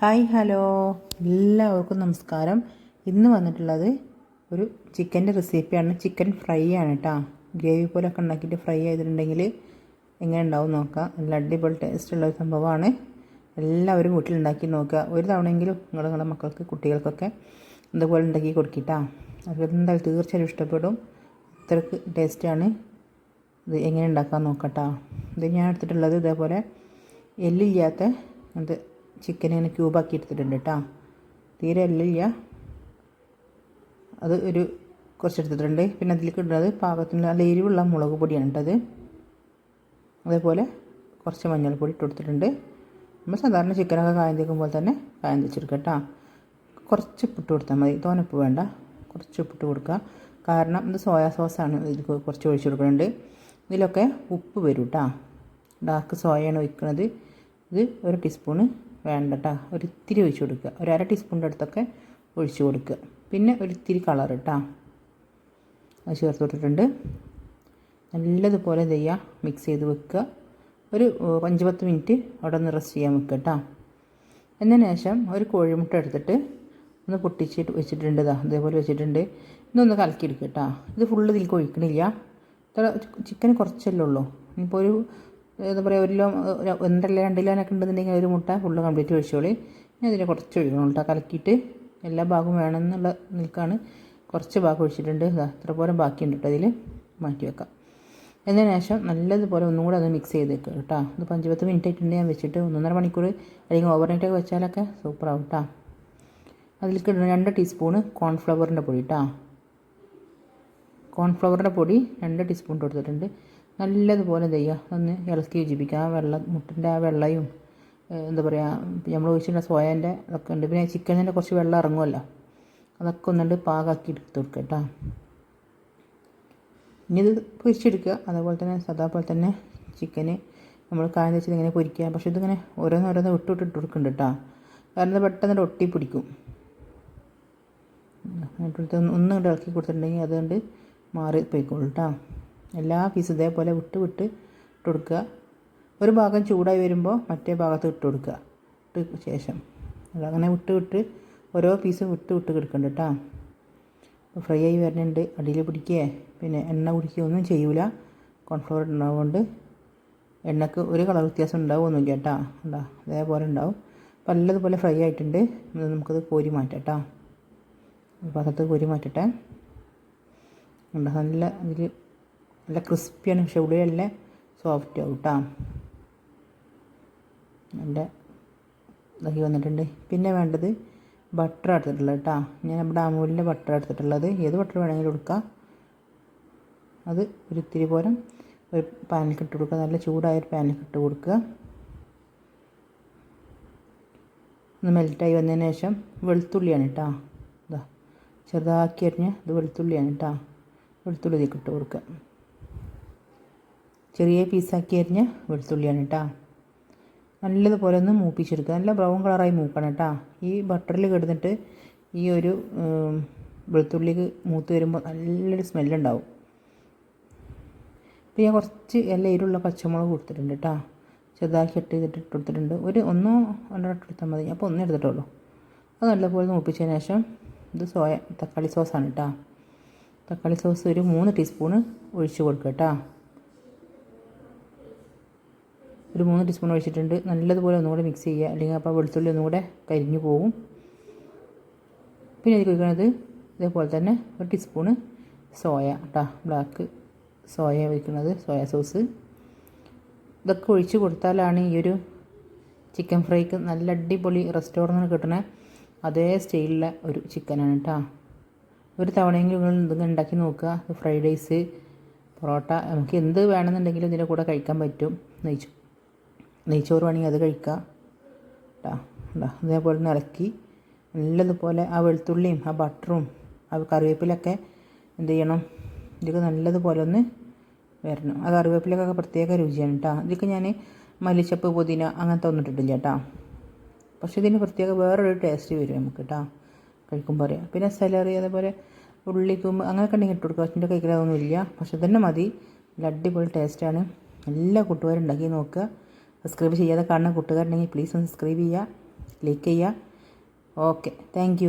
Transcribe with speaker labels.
Speaker 1: Hi hello. എല്ലാവർക്കും നമസ്കാരം. ഇന്ന് വന്നിട്ടുള്ളത് ഒരു ചിക്കന്റെ റെസിപ്പിയാണ്. ചിക്കൻ ഫ്രൈ ആണ് കേട്ടോ. ഗ്രേവി പോലൊക്കെ ഉണ്ടാക്കിയിട്ട് ഫ്രൈ ചെയ്തിട്ടുണ്ടെങ്കിൽ എങ്ങനെ ഉണ്ടാവും നോക്കാം. നല്ല അടിപൊളി ടേസ്റ്റ് ഉള്ള ഒരു സംഭവമാണ്. എല്ലാവരും വീട്ടിൽ ഉണ്ടാക്കി നോക്കുക. ഒരു തവണയെങ്കിലും നിങ്ങൾ നിങ്ങളുടെ മക്കൾക്ക് കുട്ടികൾക്കൊക്കെ ഇതുപോലെ ഉണ്ടാക്കി കൊടുക്കിട്ടാ. അത് എന്തായാലും തീർച്ചയായും ഇഷ്ടപ്പെടും. ഇത്രക്ക് ടേസ്റ്റാണ് ഇത് എങ്ങനെ ഉണ്ടാക്കാൻ നോക്കട്ടാ ഇത് ഞാൻ എടുത്തിട്ടുള്ളത് ഇതേപോലെ എല്ലില്ലാത്ത അത് ചിക്കൻ ഇങ്ങനെ ക്യൂബാക്കി എടുത്തിട്ടുണ്ട് കേട്ടോ തീരെ അല്ലില്ല. അത് ഒരു കുറച്ച് എടുത്തിട്ടുണ്ട്. പിന്നെ അതിലേക്ക് ഇടുന്നത് പാകത്തിന് നല്ല എരിവുള്ള മുളക് പൊടിയാണ് കേട്ടത് അതേപോലെ കുറച്ച് മഞ്ഞൾപ്പൊടി ഇട്ട് കൊടുത്തിട്ടുണ്ട്. നമ്മൾ സാധാരണ ചിക്കനൊക്കെ കായം തേക്കുമ്പോൾ തന്നെ കായം തേച്ചെടുക്കുക കേട്ടോ കുറച്ച് ഉപ്പിട്ട് കൊടുത്താൽ മതി. തോനപ്പ് വേണ്ട. കുറച്ച് ഉപ്പിട്ട് കൊടുക്കുക. കാരണം ഇത് സോയാ സോസാണ്. ഇതിൽ കുറച്ച് ഒഴിച്ചു കൊടുക്കുന്നുണ്ട്. ഇതിലൊക്കെ ഉപ്പ് വരും കേട്ടോ ഡാർക്ക് സോയയാണ് ഒഴിക്കുന്നത് ഇത് ഒരു ടീസ്പൂണ് വേണ്ട കേട്ടോ ഒരിത്തിരി ഒഴിച്ചു കൊടുക്കുക. ഒരു അര ടീസ്പൂണിന്റെ അടുത്തൊക്കെ ഒഴിച്ചു കൊടുക്കുക. പിന്നെ ഒരിത്തിരി കളർ കേട്ടോ അത് ചേർത്ത് കൊടുത്തിട്ടുണ്ട്. നല്ലതുപോലെ ചെയ്യുക മിക്സ് ചെയ്ത് വെക്കുക. ഒരു അഞ്ച് പത്ത് മിനിറ്റ് അവിടെ ഒന്ന് റെസ്റ്റ് ചെയ്യാൻ വെക്കുക കേട്ടോ എന്നതിന് ശേഷം ഒരു കോഴിമുട്ട എടുത്തിട്ട് ഒന്ന് പൊട്ടിച്ചിട്ട് വെച്ചിട്ടുണ്ട് ഇതാ അതേപോലെ വെച്ചിട്ടുണ്ട്. ഇതൊന്ന് കലക്കിയെടുക്കുക കേട്ടോ ഇത് ഫുള്ള് ഇതിലേക്ക് ഒഴിക്കണില്ല. ചിക്കന് കുറച്ചല്ലേ ഉള്ളൂ. ഇനിയിപ്പോൾ ഒരു എന്താ പറയുക ഒരു കിലോ ഒന്നരല്ല രണ്ട് കിലോനൊക്കെ ഉണ്ടെന്നുണ്ടെങ്കിൽ ഒരു മുട്ട ഫുള്ള് കംപ്ലീറ്റ് ഒഴിച്ചോളി. ഞാൻ ഇതിനെ കുറച്ച് ഒഴിക്കണം കേട്ടോ. കലക്കിയിട്ട് എല്ലാ ഭാഗവും വേണമെന്നുള്ള നിൽക്കാണ്. കുറച്ച് ഭാഗം ഒഴിച്ചിട്ടുണ്ട്. അത്ര പോലെ ബാക്കിയുണ്ട് കേട്ടോ അതിൽ മാറ്റി വെക്കാം. എന്നതിന് ശേഷം നല്ലതുപോലെ ഒന്നും കൂടെ അത് മിക്സ് ചെയ്ത് വെക്കുക കേട്ടോ. ഇത് പഞ്ചപത്ത് മിനിറ്റ് ആയിട്ടുണ്ട് ഞാൻ വെച്ചിട്ട്. ഒന്നൊന്നര മണിക്കൂർ അല്ലെങ്കിൽ ഓവർനൈറ്റ് നൈറ്റൊക്കെ വെച്ചാലൊക്കെ സൂപ്പറാവും കേട്ടോ. അതിലേക്ക് രണ്ട് ടീസ്പൂണ് കോൺഫ്ലവറിന്റെ പൊടി കേട്ടോ. കോൺഫ്ലവറിന്റെ പൊടി രണ്ട് ടീസ്പൂൺ കൊടുത്തിട്ടുണ്ട്. നല്ലതുപോലെ ചെയ്യുക ഒന്ന് ഇളക്കി യോജിപ്പിക്കുക. ആ വെള്ളം മുട്ടിന്റെ ആ വെള്ളയും എന്താ പറയുക നമ്മൾ ഒഴിച്ചിട്ടുള്ള സോയേന്റെ അതൊക്കെ ഉണ്ട്. പിന്നെ ചിക്കനിന്റെ കുറച്ച് വെള്ളം ഇറങ്ങുമല്ലോ. അതൊക്കെ ഒന്നുണ്ട് പാകാക്കി എടുത്ത് കൊടുക്കുക കേട്ടോ. ഇനി ഇത് പൊരിച്ചെടുക്കുക. അതേപോലെ തന്നെ സദാ പോലെ തന്നെ ചിക്കന് നമ്മൾ കായം വെച്ചത് ഇങ്ങനെ പൊരിക്കുക. പക്ഷേ ഇതിങ്ങനെ ഓരോന്നോരോന്ന് വിട്ട് വിട്ട് ഇട്ട് കൊടുക്കുന്നുണ്ട് കേട്ടോ. കാരണം പെട്ടെന്ന് ഒട്ടി പിടിക്കും ഒന്നും ഇളക്കി കൊടുത്തിട്ടുണ്ടെങ്കിൽ അതുകൊണ്ട് മാറി പോയിക്കോളൂ കേട്ടോ എല്ലാ പീസും ഇതേപോലെ വിട്ട് വിട്ട് ഇട്ട് കൊടുക്കുക. ഒരു ഭാഗം ചൂടായി വരുമ്പോൾ മറ്റേ ഭാഗത്ത് ഇട്ട് കൊടുക്കുക. ഇട്ട് ശേഷം. അങ്ങനെ വിട്ട് വിട്ട് ഓരോ പീസും വിട്ട് വിട്ട് കിടക്കുന്നുണ്ട് കേട്ടോ ഫ്രൈ ആയി വരുന്നുണ്ട്. അടിയിൽ പിടിക്കുക പിന്നെ എണ്ണ കുടിക്കുകയൊന്നും ചെയ്യൂല. കോൺഫ്ലവർ ഉണ്ടാവുകൊണ്ട് എണ്ണക്ക് ഒരു കളർ വ്യത്യാസം ഉണ്ടാവുമൊന്നുമില്ല കേട്ടോ ഉണ്ടാ അതേപോലെ ഉണ്ടാവും. നല്ലതുപോലെ ഫ്രൈ ആയിട്ടുണ്ട്. നമുക്കത് കോരി മാറ്റാം കേട്ടോ പാത്രത്ത് കോരി മാറ്റട്ടെ. ഉണ്ട്. നല്ല ഇതിൽ നല്ല ക്രിസ്പിയാണ് പക്ഷെ ഉള്ളിലല്ല സോഫ്റ്റ് ആവും കേട്ടോ നല്ല ഇതാക്കി വന്നിട്ടുണ്ട്. പിന്നെ വേണ്ടത് ബട്ടർ എടുത്തിട്ടുള്ളത് കേട്ടോ ഞാൻ നമ്മുടെ അമൂലിന്റെ ബട്ടർ എടുത്തിട്ടുള്ളത്. ഏത് ബട്ടർ വേണമെങ്കിലും എടുക്കാം. അത് ഒരു ഇത്തിരി പോരം ഒരു പാനിൽ ഇട്ട് കൊടുക്കുക. നല്ല ചൂടായ ഒരു പാനിൽ ഇട്ട് കൊടുക്കുക. ഒന്ന് മെൽറ്റായി വന്നതിന് ശേഷം വെളുത്തുള്ളിയാണ് കേട്ടോ ഇതാ ചെറുതാക്കി അരിഞ്ഞ് ഇത് വെളുത്തുള്ളിയാണ് കേട്ടോ വെളുത്തുള്ളി ഇതിലേക്ക് ഇട്ട് കൊടുക്കുക. ചെറിയ പീസാക്കി അരിഞ്ഞ വെളുത്തുള്ളിയാണ് കേട്ടോ നല്ലതുപോലെ ഒന്ന് മൂപ്പിച്ചെടുക്കുക. നല്ല ബ്രൗൺ കളറായി മൂക്കണം കേട്ടോ ഈ ബട്ടറിൽ കിടന്നിട്ട് ഈ ഒരു വെളുത്തുള്ളിക്ക് മൂത്ത് വരുമ്പോൾ നല്ലൊരു സ്മെല്ലുണ്ടാവും ഇപ്പം ഞാൻ കുറച്ച് എല്ലാ ഇരുള്ള പച്ചമുളക് കൊടുത്തിട്ടുണ്ട് കേട്ടോ ചെറുതാക്കി ഇട്ട് ചെയ്തിട്ട് ഇട്ട് കൊടുത്തിട്ടുണ്ട്. ഒരു ഒന്നോ രണ്ടോ ഇട്ട് കൊടുത്താൽ മതി. അപ്പോൾ ഒന്നേ എടുത്തിട്ടുള്ളൂ അത് നല്ലപോലെ മൂപ്പിച്ചതിന് ശേഷം ഇത് സോയ തക്കാളി സോസാണ് കേട്ടോ തക്കാളി സോസ് ഒരു മൂന്ന് ടീസ്പൂണ് ഒഴിച്ച് കൊടുക്കുക കേട്ടോ ഒരു മൂന്ന് ടീസ്പൂൺ ഒഴിച്ചിട്ടുണ്ട്. നല്ലതുപോലെ ഒന്നുകൂടെ മിക്സ് ചെയ്യുക. അല്ലെങ്കിൽ അപ്പോൾ വെളുത്തുള്ളി ഒന്നുകൂടെ കരിഞ്ഞു പോകും പിന്നെ അതിൽ ഒഴിക്കുന്നത് ഇതേപോലെ തന്നെ ഒരു ടീസ്പൂണ് സോയ കേട്ടോ ബ്ലാക്ക് സോയ ഒഴിക്കുന്നത് സോയ സോസ് ഇതൊക്കെ ഒഴിച്ച് കൊടുത്താലാണ് ഈ ഒരു ചിക്കൻ ഫ്രൈക്ക് നല്ല അടിപൊളി റെസ്റ്റോറന്റിൽ കിട്ടുന്ന അതേ സ്റ്റൈലിലെ ഒരു ചിക്കനാണ് കേട്ടോ ഒരു തവണയെങ്കിലും നിങ്ങൾ ഇതൊന്നും ഉണ്ടാക്കി നോക്കുക. ഫ്രൈഡ് റൈസ് പൊറോട്ട നമുക്ക് എന്ത് വേണമെന്നുണ്ടെങ്കിലും ഇതിന്റെ കൂടെ കഴിക്കാൻ പറ്റും. നെയ്ച്ചോ നെയ്ച്ചോറ് വേണമെങ്കിൽ അത് കഴിക്കാം കേട്ടോ കേട്ടോ അതേപോലെ ഒന്ന് ഇളക്കി നല്ലതുപോലെ ആ വെളുത്തുള്ളിയും ആ ബട്ടറും ആ കറിവേപ്പിലൊക്കെ എന്ത് ചെയ്യണം? ഇതൊക്കെ നല്ലതുപോലെ ഒന്ന് വരണം. ആ കറിവേപ്പിലൊക്കെ പ്രത്യേക രുചിയാണ് കേട്ടോ ഇതൊക്കെ ഞാൻ മല്ലിച്ചപ്പ് പുതിന അങ്ങനത്തെ ഒന്നും ഇട്ടിട്ടില്ല കേട്ടോ പക്ഷേ ഇതിന് പ്രത്യേക വേറൊരു ടേസ്റ്റ് വരും നമുക്ക് കേട്ടോ കഴിക്കുമ്പോൾ അറിയാം. പിന്നെ സെലറി അതേപോലെ ഉള്ളി അങ്ങനെ ഉണ്ടെങ്കിൽ ഇട്ട് കൊടുക്കുക. അച്ഛന്റെ കഴിക്കലൊന്നും ഇല്ല പക്ഷെ തന്നെ മതി. നല്ല അടിപൊളി ടേസ്റ്റാണ് എല്ലാ കൂട്ടുകാരും ഉണ്ടാക്കി നോക്കുക. സബ്സ്ക്രൈബ് ചെയ്യാതെ കാണുന്ന കൂട്ടുകാരുണ്ടെങ്കിൽ പ്ലീസ് ഒന്ന് സബ്സ്ക്രൈബ് ചെയ്യുക. ലൈക്ക് ചെയ്യുക. Okay thank